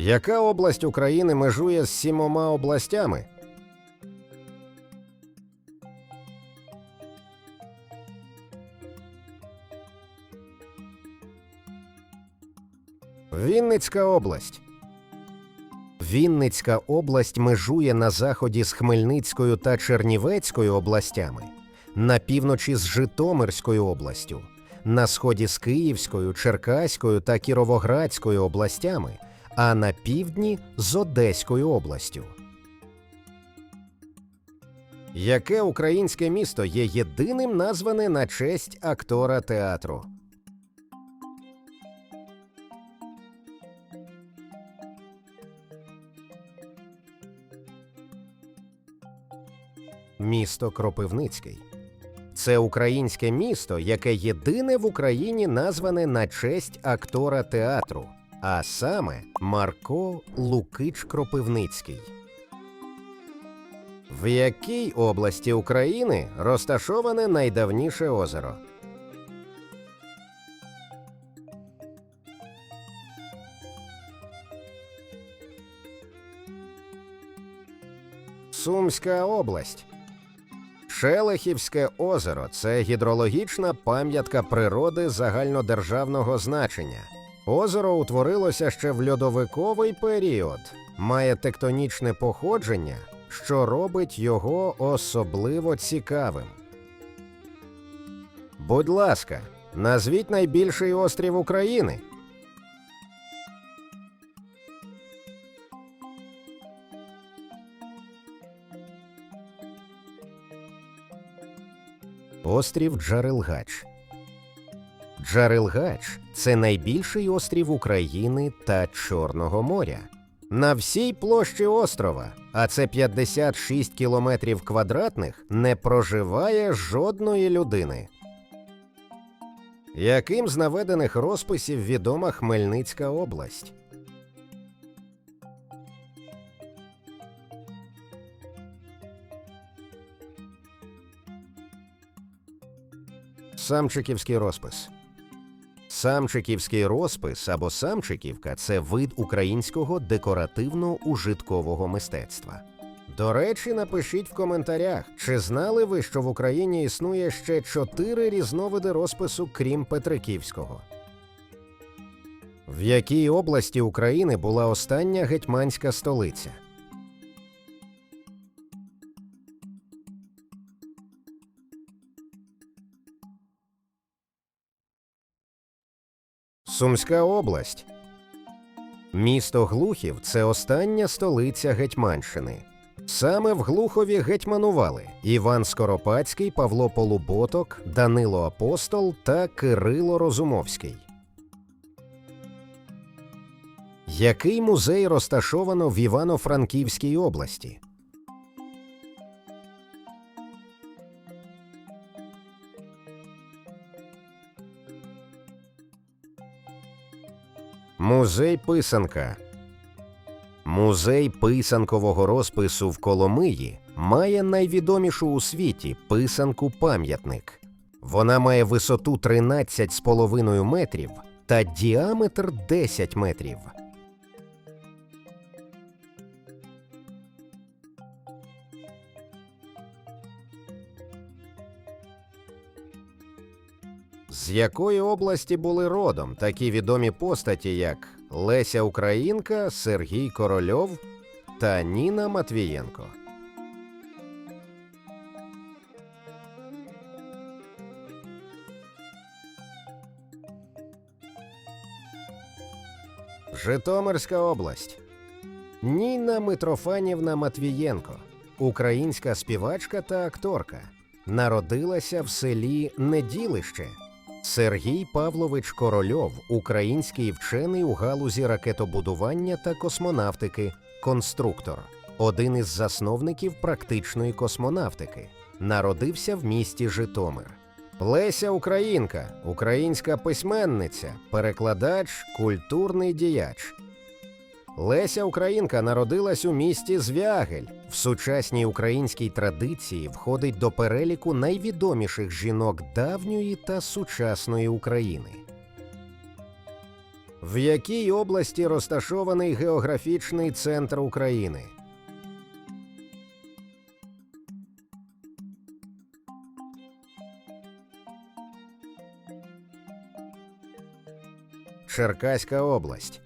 Яка область України межує з сімома областями? Вінницька область. Вінницька область межує на заході з Хмельницькою та Чернівецькою областями, на півночі з Житомирською областю, на сході з Київською, Черкаською та Кіровоградською областями, а на півдні з Одеською областю. Яке українське місто є єдиним назване на честь актора театру? Місто Кропивницький. Це українське місто, яке єдине в Україні назване на честь актора театру, а саме Марко Лукич Кропивницький. В якій області України розташоване найдавніше озеро? Сумська область. Шелехівське озеро це гідрологічна пам'ятка природи загальнодержавного значення. Озеро утворилося ще в льодовиковий період, має тектонічне походження, що робить його особливо цікавим. Будь ласка, назвіть найбільший острів України. Острів Джарелгач. Джарелгач це найбільший острів України та Чорного моря. На всій площі острова, а це 56 кілометрів квадратних, не проживає жодної людини. Яким з наведених розписів відома Хмельницька область? Самчиківський розпис. Самчиківський розпис або самчиківка це вид українського декоративно-ужиткового мистецтва. До речі, напишіть в коментарях, чи знали ви, що в Україні існує ще чотири різновиди розпису, крім Петриківського. В якій області України була остання гетьманська столиця? Сумська область. Місто Глухів це остання столиця Гетьманщини. Саме в Глухові гетьманували Іван Скоропадський, Павло Полуботок, Данило Апостол та Кирило Розумовський. Який музей розташовано в Івано-Франківській області? Музей писанка. Музей писанкового розпису в Коломиї має найвідомішу у світі писанку пам'ятник. Вона має висоту 13,5 метрів та діаметр 10 метрів. З якої області були родом такі відомі постаті, як Леся Українка, Сергій Корольов та Ніна Матвієнко? Житомирська область. Ніна Митрофанівна Матвієнко, українська співачка та акторка, народилася в селі Неділище. Сергій Павлович Корольов, український вчений у галузі ракетобудування та космонавтики, конструктор, один із засновників практичної космонавтики, народився в місті Житомир. Леся Українка, українська письменниця, перекладач, культурний діяч. Леся Українка народилась у місті Звягель. В сучасній українській традиції входить до переліку найвідоміших жінок давньої та сучасної України. В якій області розташований географічний центр України? Черкаська область.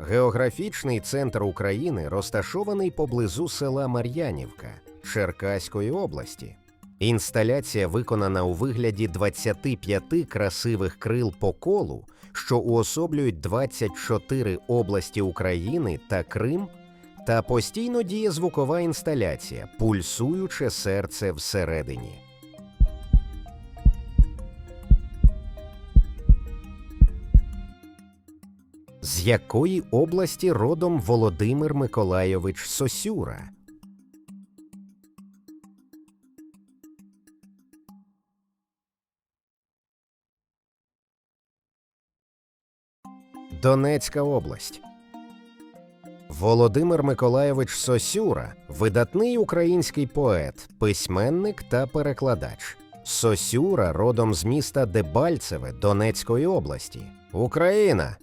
Географічний центр України розташований поблизу села Мар'янівка Черкаської області. Інсталяція виконана у вигляді 25 красивих крил по колу, що уособлюють 24 області України та Крим, та постійно діє звукова інсталяція, пульсуюче серце всередині. З якої області родом Володимир Миколайович Сосюра? Донецька область. Володимир Миколайович Сосюра видатний український поет, письменник та перекладач. Сосюра родом з міста Дебальцеве Донецької області. Україна.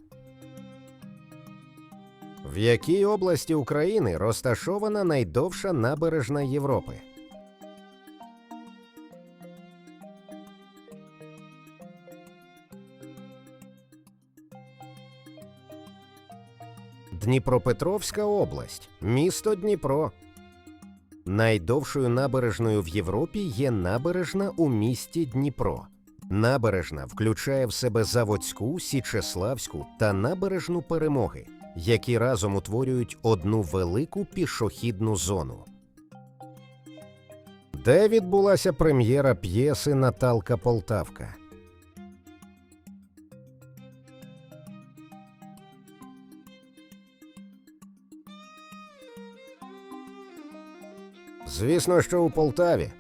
В якій області України розташована найдовша набережна Європи? Дніпропетровська область, місто Дніпро. Найдовшою набережною в Європі є набережна у місті Дніпро. Набережна включає в себе Заводську, Січеславську та набережну перемоги, які разом утворюють одну велику пішохідну зону. Де відбулася прем'єра п'єси Наталка Полтавка? Звісно, що у Полтаві.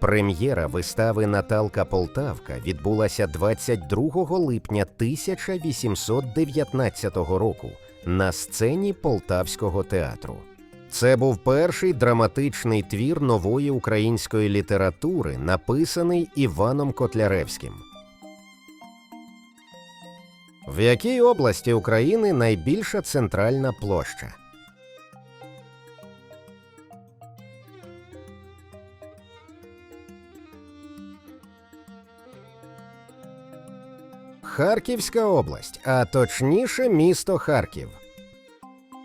Прем'єра вистави Наталка Полтавка відбулася 22 липня 1819 року на сцені Полтавського театру. Це був перший драматичний твір нової української літератури, написаний Іваном Котляревським. В якій області України найбільша центральна площа? Харківська область, а точніше місто Харків.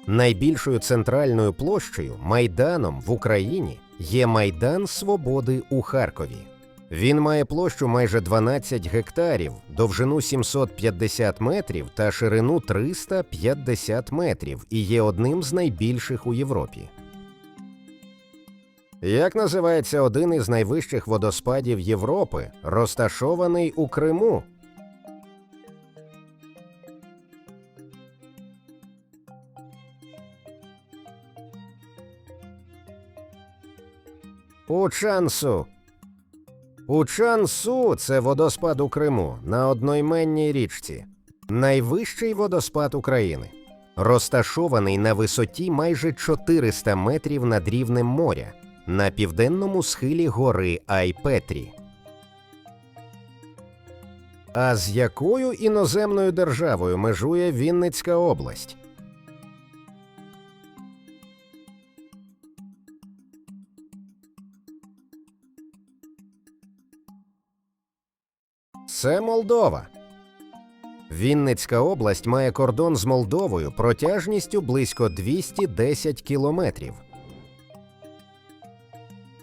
Найбільшою центральною площею майданом в Україні є Майдан Свободи у Харкові. Він має площу майже 12 гектарів, довжину 750 метрів та ширину 350 метрів і є одним з найбільших у Європі. Як називається один із найвищих водоспадів Європи, розташований у Криму? Учансу. Учансу це водоспад у Криму на одноіменній річці, найвищий водоспад України, розташований на висоті майже 400 метрів над рівнем моря на південному схилі гори Айпетрі. А з якою іноземною державою межує Вінницька область? Це Молдова. Вінницька область має кордон з Молдовою протяжністю близько 210 кілометрів.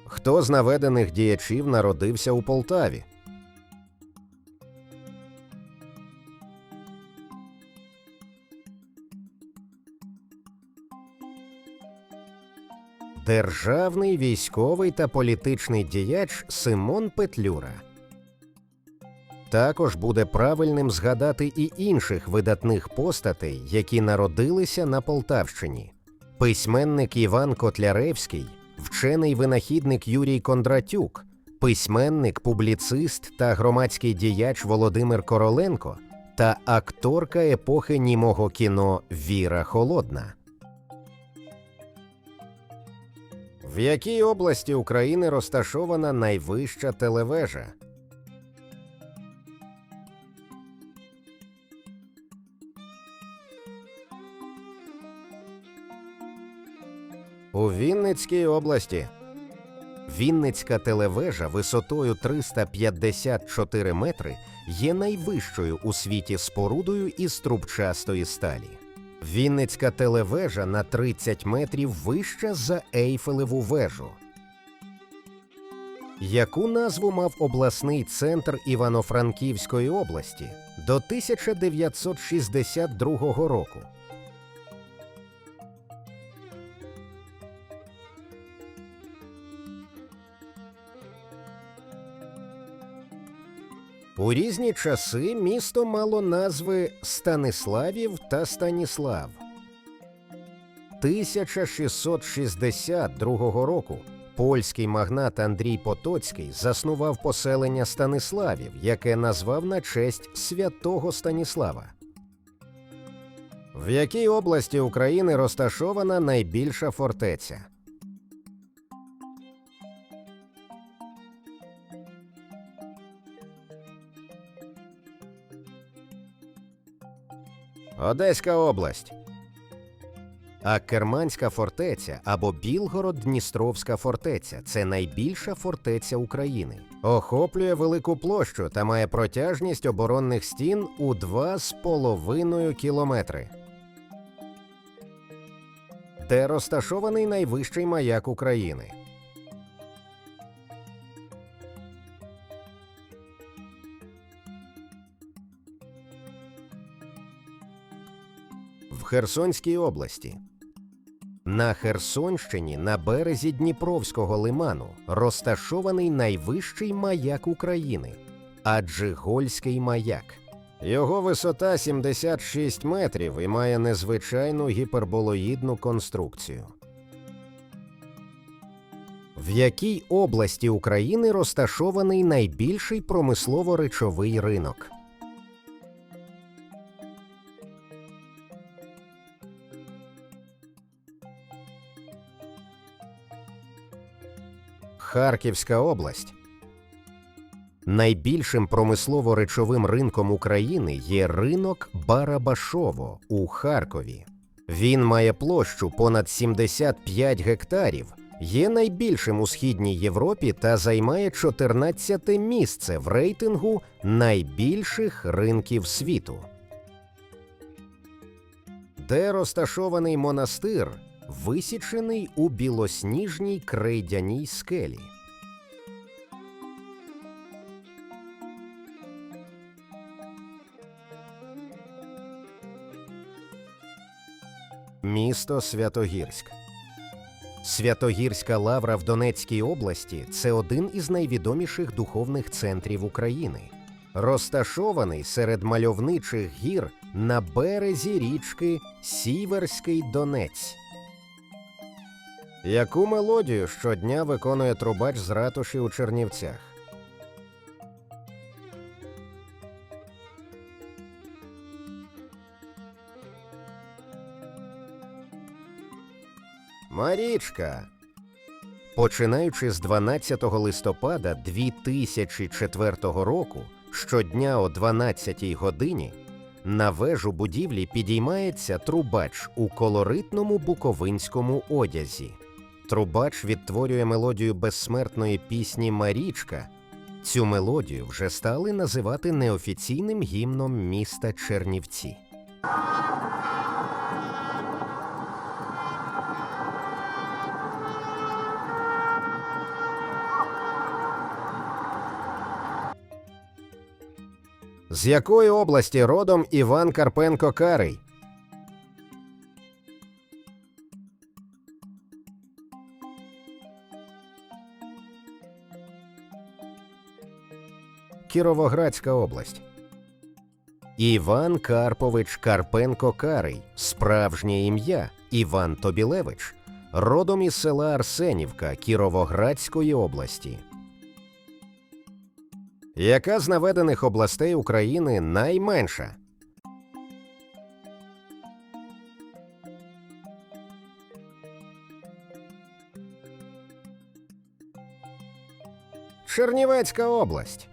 Хто з наведених діячів народився у Полтаві? Державний військовий та політичний діяч Симон Петлюра. Також буде правильним згадати і інших видатних постатей, які народилися на Полтавщині. Письменник Іван Котляревський, вчений винахідник Юрій Кондратюк, письменник, публіцист та громадський діяч Володимир Короленко та акторка епохи німого кіно Віра Холодна. В якій області України розташована найвища телевежа? Вінницькій області. Вінницька телевежа висотою 354 метри є найвищою у світі спорудою із трубчастої сталі. Вінницька телевежа на 30 метрів вища за Ейфелеву вежу. Яку назву мав обласний центр Івано-Франківської області до 1962 року? У різні часи місто мало назви Станиславів та Станіслав. 1662 року польський магнат Андрій Потоцький заснував поселення Станиславів, яке назвав на честь святого Станіслава. В якій області України розташована найбільша фортеця? Одеська область. А Керманська фортеця або Білгород-Дністровська фортеця це найбільша фортеця України. Охоплює велику площу та має протяжність оборонних стін у 2,5 кілометри. Де розташований найвищий маяк України. Херсонській області. На Херсонщині на березі Дніпровського лиману розташований найвищий маяк України Аджигольський маяк. Його висота 76 метрів і має незвичайну гіперболоїдну конструкцію. В якій області України розташований найбільший промислово-речовий ринок? Харківська область. Найбільшим промислово-речовим ринком України є ринок Барабашово у Харкові. Він має площу понад 75 гектарів, є найбільшим у східній Європі та займає 14 місце в рейтингу найбільших ринків світу. Де розташований монастир, висічений у білосніжній крейдяній скелі. Місто Святогірськ. Святогірська лавра в Донецькій області це один із найвідоміших духовних центрів України, розташований серед мальовничих гір на березі річки Сіверський Донець. Яку мелодію щодня виконує трубач з ратуші у Чернівцях? Марічка. Починаючи з 12 листопада 2004 року, щодня о 12 годині на вежу будівлі підіймається трубач у колоритному буковинському одязі. Трубач відтворює мелодію безсмертної пісні Марічка. Цю мелодію вже стали називати неофіційним гімном міста Чернівці. З якої області родом Іван Карпенко Карий? Кіровоградська область. Іван Карпович Карпенко Карий. Справжнє ім'я Іван Тобілевич. Родом із села Арсенівка Кіровоградської області. Яка з наведених областей України найменша? Чернівецька область.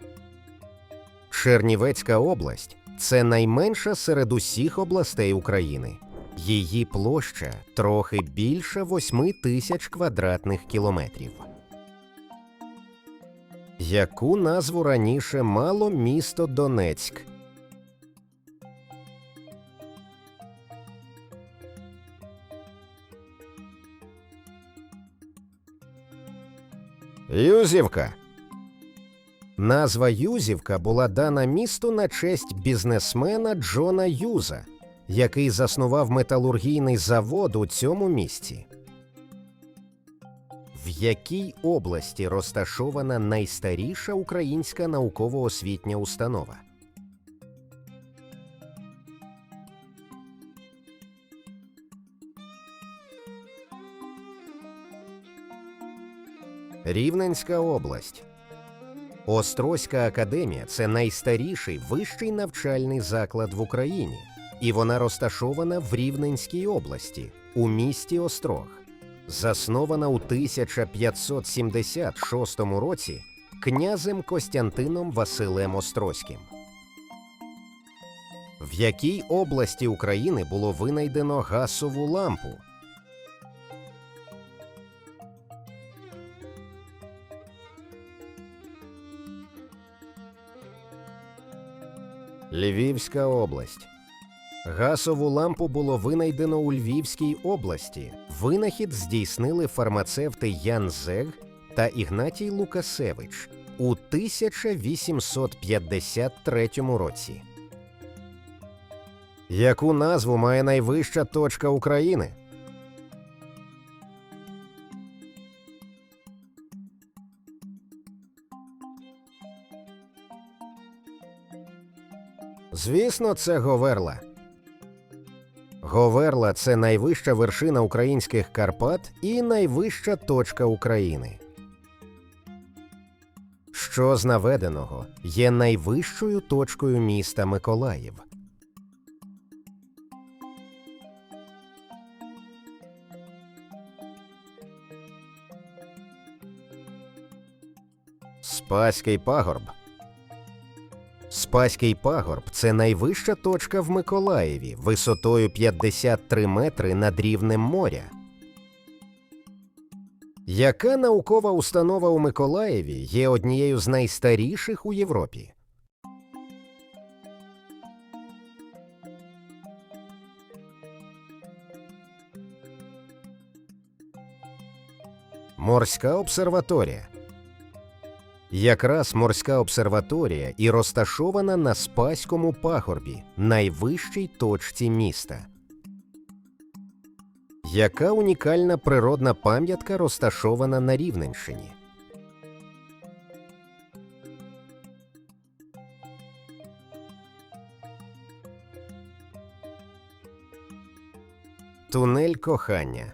Чернівецька область це найменша серед усіх областей України. Її площа трохи більше 8 тисяч квадратних кілометрів. Яку назву раніше мало місто Донецьк? Юзівка. Назва Юзівка була дана місту на честь бізнесмена Джона Юза, який заснував металургійний завод у цьому місті. В якій області розташована найстаріша українська науково-освітня установа? Рівненська область. Острозька академія це найстаріший вищий навчальний заклад в Україні, і вона розташована в Рівненській області у місті Острог. Заснована у 1576 році князем Костянтином Василем Острозьким. В якій області України було винайдено гасову лампу? Львівська область. Гасову лампу було винайдено у Львівській області. Винахід здійснили фармацевти Ян Зег та Ігнатій Лукасевич у 1853 році. Яку назву має найвища точка України? Звісно, це Говерла. Говерла це найвища вершина українських Карпат і найвища точка України. Що з наведеного є найвищою точкою міста Миколаїв? Спаський пагорб. Спаський пагорб це найвища точка в Миколаєві висотою 53 метри над рівнем моря. Яка наукова установа у Миколаєві є однією з найстаріших у Європі? Морська обсерваторія. Якраз морська обсерваторія і розташована на Спаському пагорбі, найвищій точці міста. Яка унікальна природна пам'ятка розташована на Рівненщині? Тунель кохання.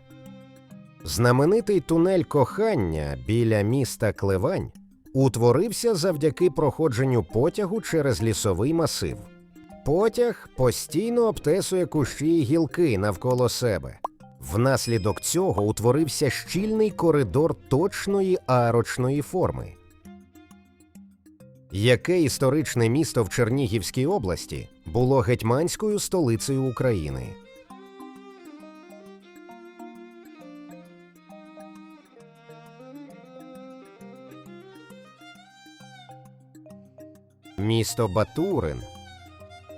Знаменитий тунель кохання біля міста Клевань утворився завдяки проходженню потягу через лісовий масив. Потяг постійно обтесує кущі й гілки навколо себе. Внаслідок цього утворився щільний коридор точної арочної форми. Яке історичне місто в Чернігівській області було гетьманською столицею України? Місто Батурин.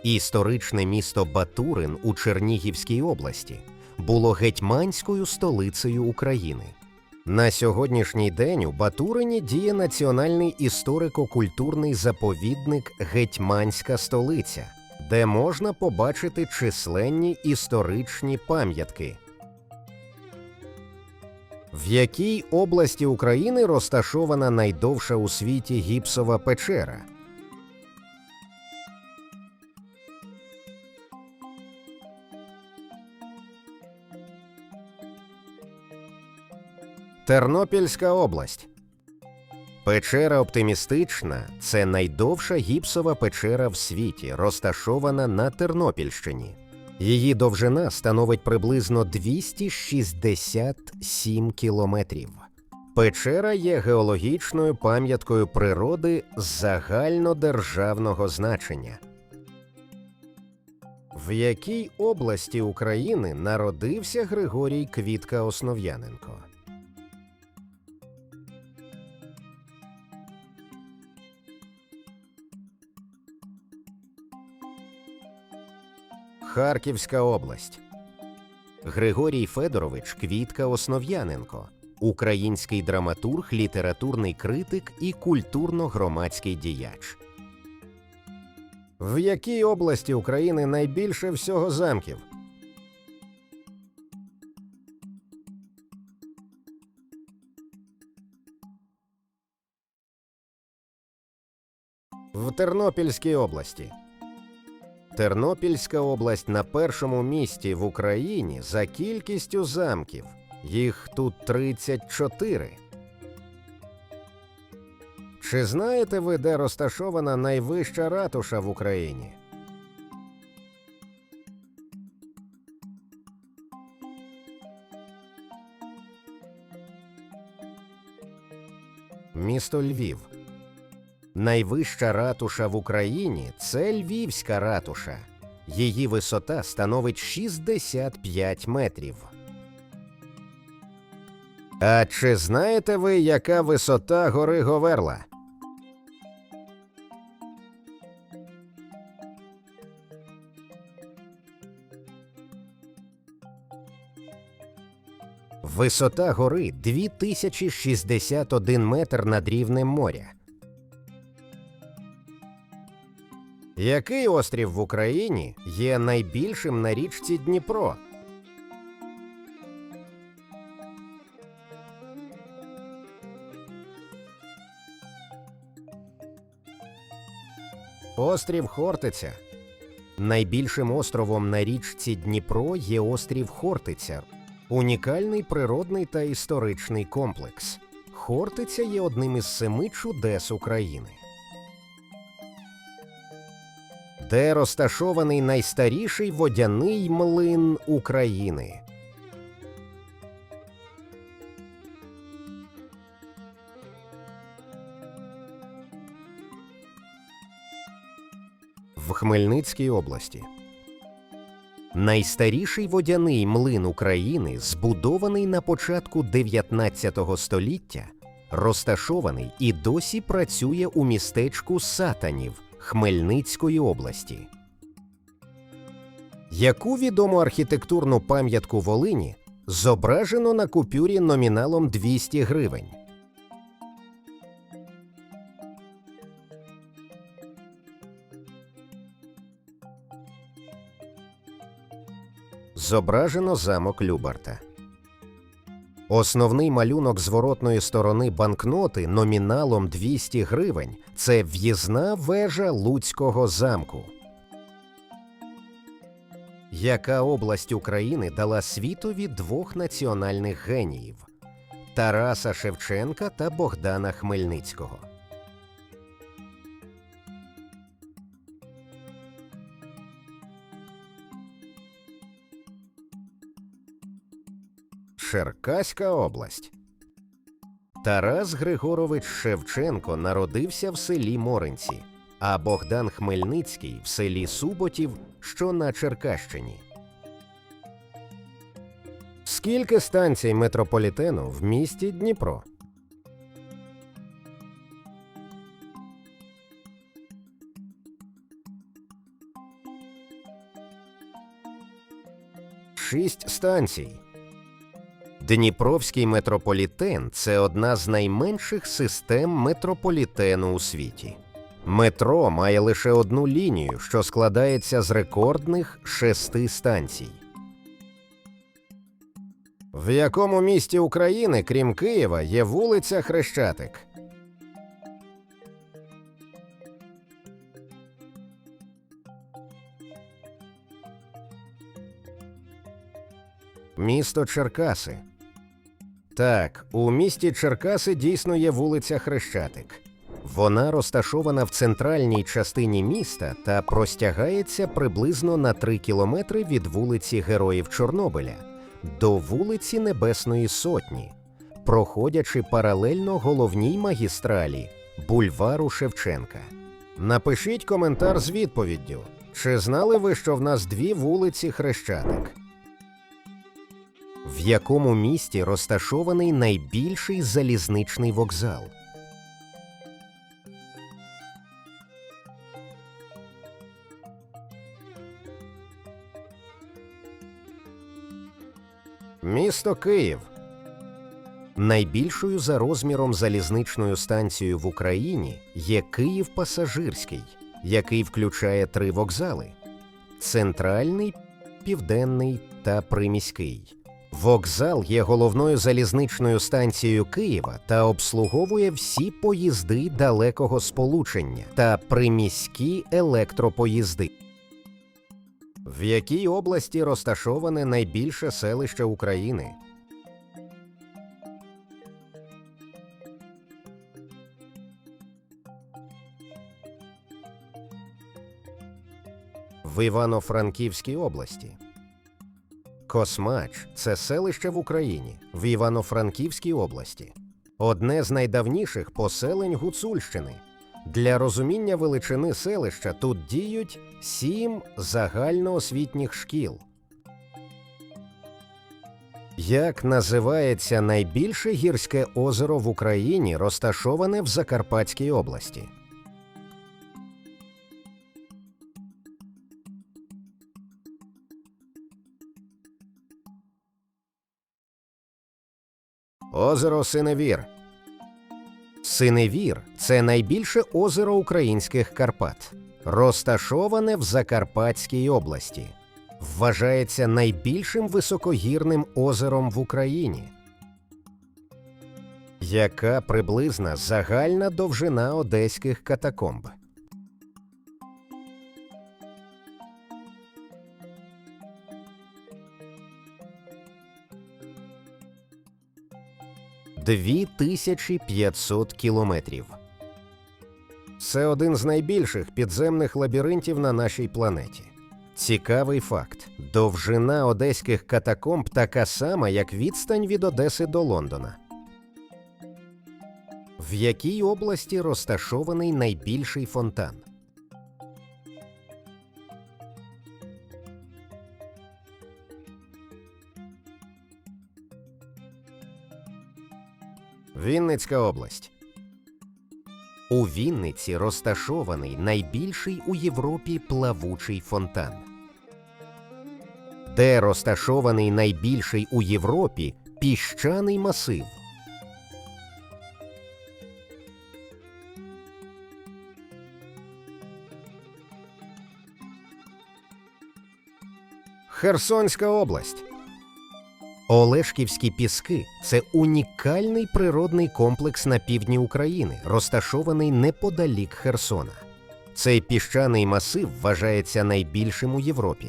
Історичне місто Батурин у Чернігівській області було гетьманською столицею України. На сьогоднішній день у Батурині діє національний історико-культурний заповідник Гетьманська столиця, де можна побачити численні історичні пам'ятки. В якій області України розташована найдовша у світі гіпсова печера? Тернопільська область. Печера оптимістична це найдовша гіпсова печера в світі, розташована на Тернопільщині. Її довжина становить приблизно 267 кілометрів. Печера є геологічною пам'яткою природи загальнодержавного значення. В якій області України народився Григорій Квітка Основ'яненко? Харківська область. Григорій Федорович Квітка Основ'яненко, український драматург, літературний критик і культурно-громадський діяч. В якій області України найбільше всього замків? В Тернопільській області. Тернопільська область на першому місці в Україні за кількістю замків. Їх тут 34. Чи знаєте ви, де розташована найвища ратуша в Україні? Місто Львів. Найвища ратуша в Україні це Львівська ратуша. Її висота становить 65 метрів. А чи знаєте ви, яка висота гори Говерла? Висота гори 2061 метр над рівнем моря. Який острів в Україні є найбільшим на річці Дніпро? Острів Хортиця. Найбільшим островом на річці Дніпро є острів Хортиця, унікальний природний та історичний комплекс. Хортиця є одним із семи чудес України. Де розташований найстаріший водяний млин України? В Хмельницькій області. Найстаріший водяний млин України, збудований на початку 19 століття, розташований і досі працює у містечку Сатанів Хмельницької області. Яку відому архітектурну пам'ятку Волині зображено на купюрі номіналом 200 гривень? Зображено замок Любарта. Основний малюнок зворотної сторони банкноти номіналом 200 гривень це в'їзна вежа Луцького замку. Яка область України дала світові двох національних геніїв Тараса Шевченка та Богдана Хмельницького? Черкаська область. Тарас Григорович Шевченко народився в селі Моринці, а Богдан Хмельницький в селі Суботів, що на Черкащині. Скільки станцій метрополітену в місті Дніпро? Шість станцій. Дніпровський метрополітен це одна з найменших систем метрополітену у світі. Метро має лише одну лінію, що складається з рекордних шести станцій. В якому місті України, крім Києва, є вулиця Хрещатик? Місто Черкаси. Так, у місті Черкаси дійсно є вулиця Хрещатик. Вона розташована в центральній частині міста та простягається приблизно на 3 кілометри від вулиці Героїв Чорнобиля до вулиці Небесної Сотні, проходячи паралельно головній магістралі бульвару Шевченка. Напишіть коментар з відповіддю, Чи знали ви, що в нас дві вулиці Хрещатик? В якому місті розташований найбільший залізничний вокзал? Місто Київ. Найбільшою за розміром залізничною станцією в Україні є Київ Пасажирський, який включає три вокзали: центральний, південний та приміський. Вокзал є головною залізничною станцією Києва та обслуговує всі поїзди далекого сполучення та приміські електропоїзди. В якій області розташоване найбільше селище України? В Івано-Франківській області. Космач це селище в Україні в Івано-Франківській області, одне з найдавніших поселень Гуцульщини. Для розуміння величини селища тут діють сім загальноосвітніх шкіл. Як називається найбільше гірське озеро в Україні, розташоване в Закарпатській області? Озеро Синевір. Синевір це найбільше озеро українських Карпат, розташоване в Закарпатській області. Вважається найбільшим високогірним озером в Україні. Яка приблизна загальна довжина одеських катакомб? Дві тисячі 500 кілометрів. Це один з найбільших підземних лабіринтів на нашій планеті. Цікавий факт: довжина одеських катакомб така сама, як відстань від Одеси до Лондона. В якій області розташований найбільший фонтан? Вінницька область. У Вінниці розташований найбільший у Європі плавучий фонтан. Де розташований найбільший у Європі піщаний масив? Херсонська область. Олешківські піски це унікальний природний комплекс на півдні України, розташований неподалік Херсона. Цей піщаний масив вважається найбільшим у Європі.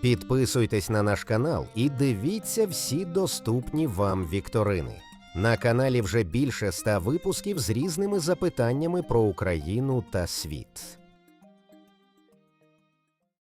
Підписуйтесь на наш канал і дивіться всі доступні вам вікторини. На каналі вже більше ста випусків з різними запитаннями про Україну та світ.